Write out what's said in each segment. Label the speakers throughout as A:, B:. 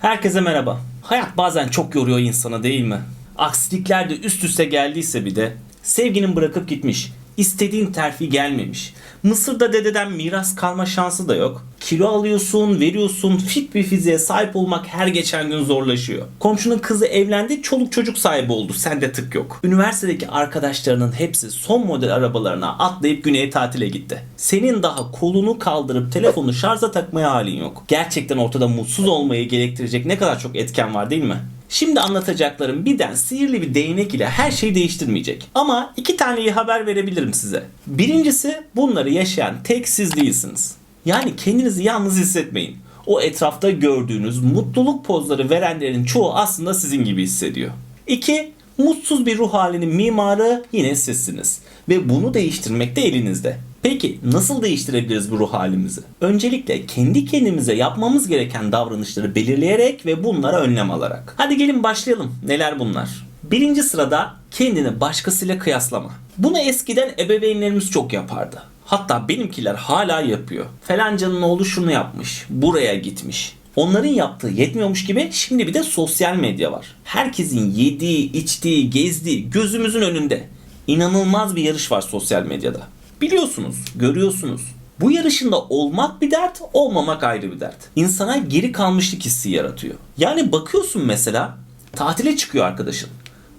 A: Herkese merhaba. Hayat bazen çok yoruyor insanı değil mi? Aksilikler de üst üste geldiyse bir de sevginin bırakıp gitmiş. İstediğin terfi gelmemiş. Mısır'da dededen miras kalma şansı da yok. Kilo alıyorsun, veriyorsun, fit bir fiziğe sahip olmak her geçen gün zorlaşıyor. Komşunun kızı evlendi, çoluk çocuk sahibi oldu. Sende tık yok. Üniversitedeki arkadaşlarının hepsi son model arabalarına atlayıp güneye tatile gitti. Senin daha kolunu kaldırıp telefonu şarja takmaya halin yok. Gerçekten ortada mutsuz olmayı gerektirecek ne kadar çok etken var değil mi? Şimdi anlatacaklarım birden sihirli bir değnek ile her şeyi değiştirmeyecek. Ama iki tane iyi haber verebilirim size. Birincisi bunları yaşayan tek siz değilsiniz. Yani kendinizi yalnız hissetmeyin. O etrafta gördüğünüz mutluluk pozları verenlerin çoğu aslında sizin gibi hissediyor. İki, mutsuz bir ruh halinin mimarı yine sizsiniz. Ve bunu değiştirmek de elinizde. Peki nasıl değiştirebiliriz bu ruh halimizi? Öncelikle kendi kendimize yapmamız gereken davranışları belirleyerek ve bunlara önlem alarak. Hadi gelin başlayalım. Neler bunlar? Birinci sırada kendini başkasıyla kıyaslama. Bunu eskiden ebeveynlerimiz çok yapardı. Hatta benimkiler hala yapıyor. Falancanın oğlu şunu yapmış, buraya gitmiş. Onların yaptığı yetmiyormuş gibi şimdi bir de sosyal medya var. Herkesin yediği, içtiği, gezdiği gözümüzün önünde. İnanılmaz bir yarış var sosyal medyada. Biliyorsunuz, görüyorsunuz. Bu yarışında olmak bir dert, olmamak ayrı bir dert. İnsana geri kalmışlık hissi yaratıyor. Yani bakıyorsun mesela tatile çıkıyor arkadaşın.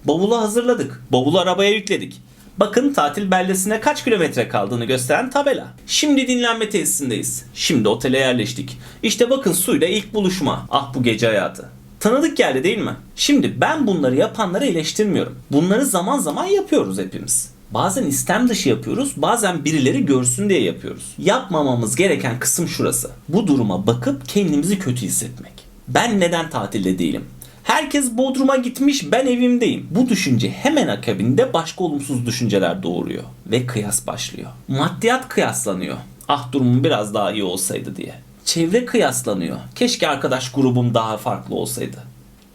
A: Bavulu hazırladık. Bavulu arabaya yükledik. Bakın tatil beldesine kaç kilometre kaldığını gösteren tabela. Şimdi dinlenme tesisindeyiz. Şimdi otele yerleştik. İşte bakın suyla ilk buluşma. Ah bu gece hayatı. Tanıdık geldi değil mi? Şimdi ben bunları yapanları eleştirmiyorum. Bunları zaman zaman yapıyoruz hepimiz. Bazen istem dışı yapıyoruz, bazen birileri görsün diye yapıyoruz. Yapmamamız gereken kısım şurası. Bu duruma bakıp kendimizi kötü hissetmek. Ben neden tatilde değilim? Herkes Bodrum'a gitmiş ben evimdeyim. Bu düşünce hemen akabinde başka olumsuz düşünceler doğuruyor. Ve kıyas başlıyor. Maddiyat kıyaslanıyor. Ah durumum biraz daha iyi olsaydı diye. Çevre kıyaslanıyor. Keşke arkadaş grubum daha farklı olsaydı.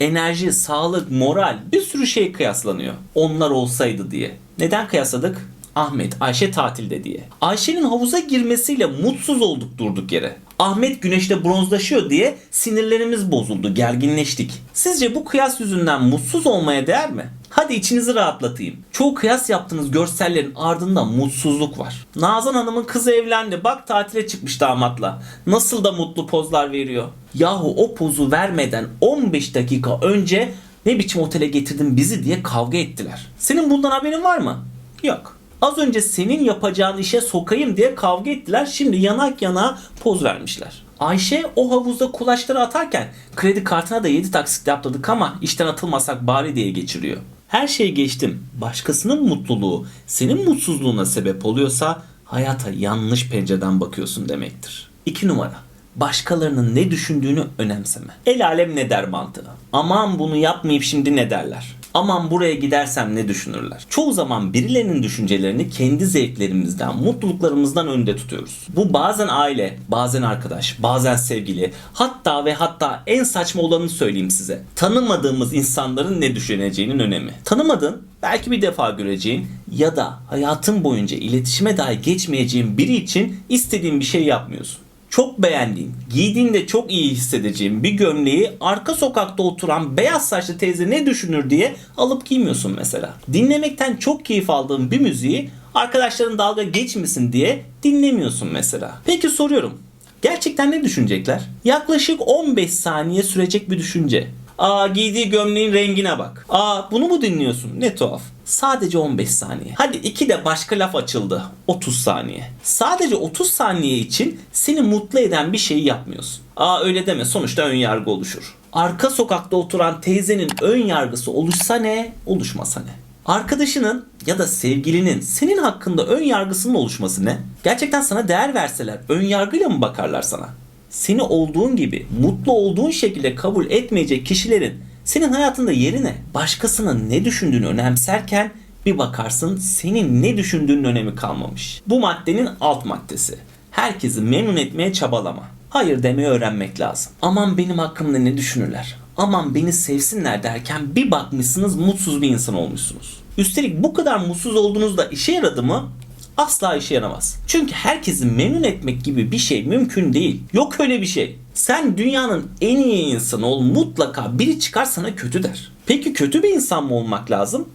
A: Enerji, sağlık, moral bir sürü şey kıyaslanıyor. Onlar olsaydı diye. Neden kıyasladık? Ahmet, Ayşe tatilde diye. Ayşe'nin havuza girmesiyle mutsuz olduk durduk yere. Ahmet güneşte bronzlaşıyor diye sinirlerimiz bozuldu, gerginleştik. Sizce bu kıyas yüzünden mutsuz olmaya değer mi? Hadi içinizi rahatlatayım. Çoğu kıyas yaptığınız görsellerin ardında mutsuzluk var. Nazan Hanım'ın kızı evlendi. Bak tatile çıkmış damatla. Nasıl da mutlu pozlar veriyor. Yahu o pozu vermeden 15 dakika önce ne biçim otele getirdin bizi diye kavga ettiler. Senin bundan haberin var mı? Yok. Az önce senin yapacağın işe sokayım diye kavga ettiler. Şimdi yanak yana poz vermişler. Ayşe o havuzda kulaçları atarken kredi kartına da 7 taksit yaptırdık ama işten atılmasak bari diye geçiriyor. Her şeyi geçtim. Başkasının mutluluğu senin mutsuzluğuna sebep oluyorsa hayata yanlış pencereden bakıyorsun demektir. 2 numara. Başkalarının ne düşündüğünü önemseme. El alem ne der mantığı. Aman bunu yapmayıp şimdi ne derler. Aman buraya gidersem ne düşünürler. Çoğu zaman birilerinin düşüncelerini kendi zevklerimizden, mutluluklarımızdan önde tutuyoruz. Bu bazen aile, bazen arkadaş, bazen sevgili, hatta ve hatta en saçma olanını söyleyeyim size. Tanımadığımız insanların ne düşüneceğinin önemi. Tanımadın, belki bir defa göreceğin ya da hayatın boyunca iletişime dahi geçmeyeceğin biri için istediğin bir şey yapmıyorsun çok beğendiğin, giydiğinde çok iyi hissedeceğin bir gömleği arka sokakta oturan beyaz saçlı teyze ne düşünür diye alıp giymiyorsun mesela. Dinlemekten çok keyif aldığın bir müziği arkadaşların dalga geçmesin diye dinlemiyorsun mesela. Peki soruyorum. Gerçekten ne düşünecekler? Yaklaşık 15 saniye sürecek bir düşünce. Aa giydiği gömleğin rengine bak. Aa bunu mu dinliyorsun? Ne tuhaf. Sadece 15 saniye. Hadi iki de başka laf açıldı. 30 saniye. Sadece 30 saniye için seni mutlu eden bir şeyi yapmıyorsun. Aa öyle deme sonuçta ön yargı oluşur. Arka sokakta oturan teyzenin ön yargısı oluşsa ne, oluşmasa ne? Arkadaşının ya da sevgilinin senin hakkında ön yargısının oluşması ne? Gerçekten sana değer verseler ön yargıyla mı bakarlar sana? Seni olduğun gibi mutlu olduğun şekilde kabul etmeyecek kişilerin senin hayatında yeri ne? Başkasının ne düşündüğünü önemserken bir bakarsın senin ne düşündüğünün önemi kalmamış. Bu maddenin alt maddesi. Herkesi memnun etmeye çabalama. Hayır demeyi öğrenmek lazım. Aman benim hakkımda ne düşünürler? Aman beni sevsinler derken bir bakmışsınız mutsuz bir insan olmuşsunuz. Üstelik bu kadar mutsuz olduğunuzda işe yaradı mı? Asla işe yaramaz. Çünkü herkesi memnun etmek gibi bir şey mümkün değil. Yok öyle bir şey. Sen dünyanın en iyi insanı ol mutlaka biri çıkar sana kötü der. Peki kötü bir insan mı olmak lazım?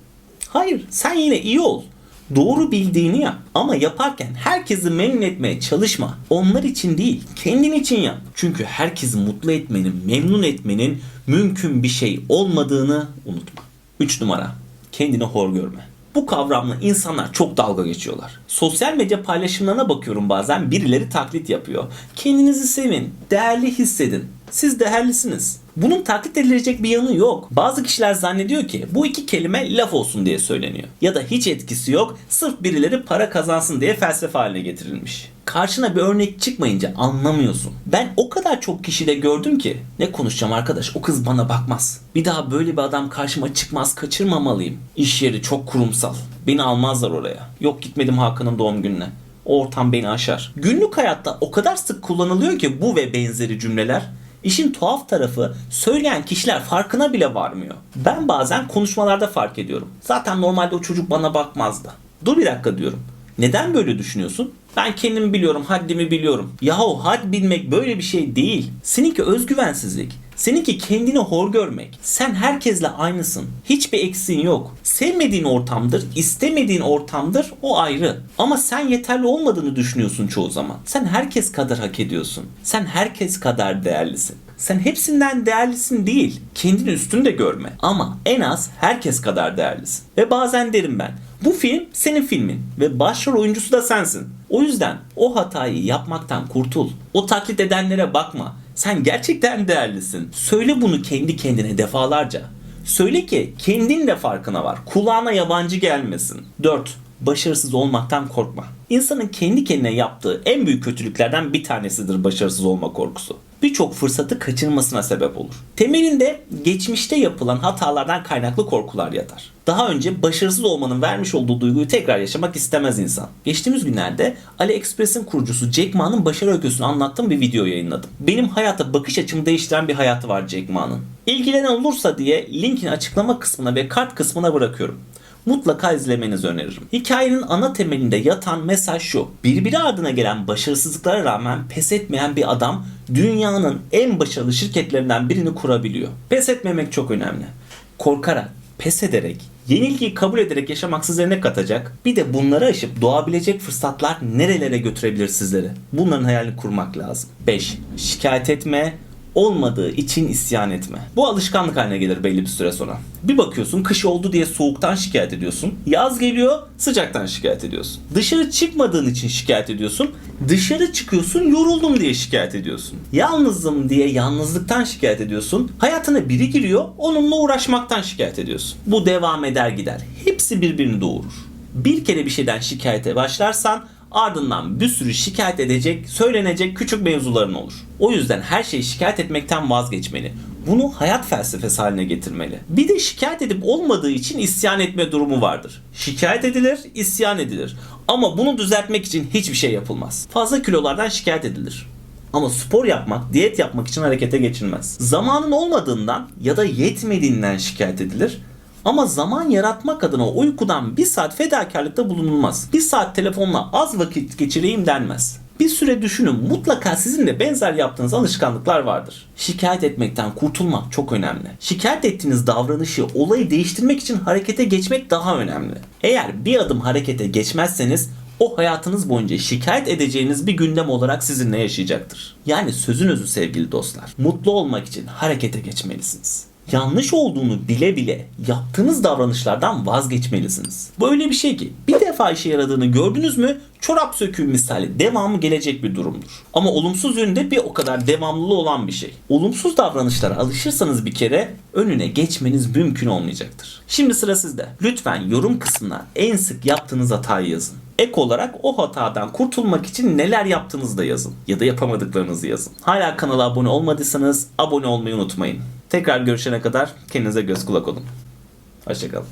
A: Hayır sen yine iyi ol. Doğru bildiğini yap ama yaparken herkesi memnun etmeye çalışma. Onlar için değil, kendin için yap. Çünkü herkesi mutlu etmenin, memnun etmenin mümkün bir şey olmadığını unutma. 3 numara. Kendini hor görme. Bu kavramla insanlar çok dalga geçiyorlar. Sosyal medya paylaşımlarına bakıyorum bazen birileri taklit yapıyor. Kendinizi sevin, değerli hissedin. Siz değerlisiniz. Bunun taklit edilecek bir yanı yok. Bazı kişiler zannediyor ki bu iki kelime laf olsun diye söyleniyor. Ya da hiç etkisi yok, sırf birileri para kazansın diye felsefe haline getirilmiş. Karşına bir örnek çıkmayınca anlamıyorsun. Ben o kadar çok kişide gördüm ki ne konuşacağım arkadaş o kız bana bakmaz. Bir daha böyle bir adam karşıma çıkmaz kaçırmamalıyım. İş yeri çok kurumsal. Beni almazlar oraya. Yok gitmedim Hakan'ın doğum gününe. O ortam beni aşar. Günlük hayatta o kadar sık kullanılıyor ki bu ve benzeri cümleler İşin tuhaf tarafı söyleyen kişiler farkına bile varmıyor. Ben bazen konuşmalarda fark ediyorum. Zaten normalde o çocuk bana bakmazdı. Dur bir dakika diyorum. Neden böyle düşünüyorsun? Ben kendimi biliyorum, haddimi biliyorum. Yahu had bilmek böyle bir şey değil. Seninki özgüvensizlik. Seninki kendini hor görmek. Sen herkesle aynısın. Hiçbir eksiğin yok. Sevmediğin ortamdır, istemediğin ortamdır o ayrı. Ama sen yeterli olmadığını düşünüyorsun çoğu zaman. Sen herkes kadar hak ediyorsun. Sen herkes kadar değerlisin. Sen hepsinden değerlisin değil. Kendini üstünde görme. Ama en az herkes kadar değerlisin. Ve bazen derim ben. Bu film senin filmin ve başrol oyuncusu da sensin. O yüzden o hatayı yapmaktan kurtul. O taklit edenlere bakma. Sen gerçekten değerlisin. Söyle bunu kendi kendine defalarca. Söyle ki kendin de farkına var. Kulağına yabancı gelmesin. 4. Başarısız olmaktan korkma. İnsanın kendi kendine yaptığı en büyük kötülüklerden bir tanesidir başarısız olma korkusu. Birçok fırsatı kaçırmasına sebep olur. Temelinde geçmişte yapılan hatalardan kaynaklı korkular yatar. Daha önce başarısız olmanın vermiş olduğu duyguyu tekrar yaşamak istemez insan. Geçtiğimiz günlerde AliExpress'in kurucusu Jack Ma'nın başarı öyküsünü anlattığım bir video yayınladım. Benim hayata bakış açımı değiştiren bir hayatı var Jack Ma'nın. İlgilenen olursa diye linkini açıklama kısmına ve kart kısmına bırakıyorum mutlaka izlemenizi öneririm. Hikayenin ana temelinde yatan mesaj şu. Birbiri ardına gelen başarısızlıklara rağmen pes etmeyen bir adam dünyanın en başarılı şirketlerinden birini kurabiliyor. Pes etmemek çok önemli. Korkarak, pes ederek, yenilgiyi kabul ederek yaşamak sizlere ne katacak? Bir de bunları aşıp doğabilecek fırsatlar nerelere götürebilir sizleri? Bunların hayalini kurmak lazım. 5. Şikayet etme, olmadığı için isyan etme. Bu alışkanlık haline gelir belli bir süre sonra. Bir bakıyorsun kış oldu diye soğuktan şikayet ediyorsun. Yaz geliyor sıcaktan şikayet ediyorsun. Dışarı çıkmadığın için şikayet ediyorsun. Dışarı çıkıyorsun yoruldum diye şikayet ediyorsun. Yalnızım diye yalnızlıktan şikayet ediyorsun. Hayatına biri giriyor onunla uğraşmaktan şikayet ediyorsun. Bu devam eder gider. Hepsi birbirini doğurur. Bir kere bir şeyden şikayete başlarsan ardından bir sürü şikayet edecek, söylenecek küçük mevzuların olur. O yüzden her şeyi şikayet etmekten vazgeçmeli. Bunu hayat felsefesi haline getirmeli. Bir de şikayet edip olmadığı için isyan etme durumu vardır. Şikayet edilir, isyan edilir. Ama bunu düzeltmek için hiçbir şey yapılmaz. Fazla kilolardan şikayet edilir. Ama spor yapmak, diyet yapmak için harekete geçilmez. Zamanın olmadığından ya da yetmediğinden şikayet edilir. Ama zaman yaratmak adına uykudan bir saat fedakarlıkta bulunulmaz. Bir saat telefonla az vakit geçireyim denmez. Bir süre düşünün mutlaka sizin de benzer yaptığınız alışkanlıklar vardır. Şikayet etmekten kurtulmak çok önemli. Şikayet ettiğiniz davranışı, olayı değiştirmek için harekete geçmek daha önemli. Eğer bir adım harekete geçmezseniz o hayatınız boyunca şikayet edeceğiniz bir gündem olarak sizinle yaşayacaktır. Yani sözün özü sevgili dostlar. Mutlu olmak için harekete geçmelisiniz yanlış olduğunu bile bile yaptığınız davranışlardan vazgeçmelisiniz. Bu öyle bir şey ki bir defa işe yaradığını gördünüz mü çorap söküğü misali devamı gelecek bir durumdur. Ama olumsuz yönde bir o kadar devamlılığı olan bir şey. Olumsuz davranışlara alışırsanız bir kere önüne geçmeniz mümkün olmayacaktır. Şimdi sıra sizde. Lütfen yorum kısmına en sık yaptığınız hatayı yazın. Ek olarak o hatadan kurtulmak için neler yaptığınızı da yazın. Ya da yapamadıklarınızı yazın. Hala kanala abone olmadıysanız abone olmayı unutmayın. Tekrar görüşene kadar kendinize göz kulak olun. Hoşçakalın.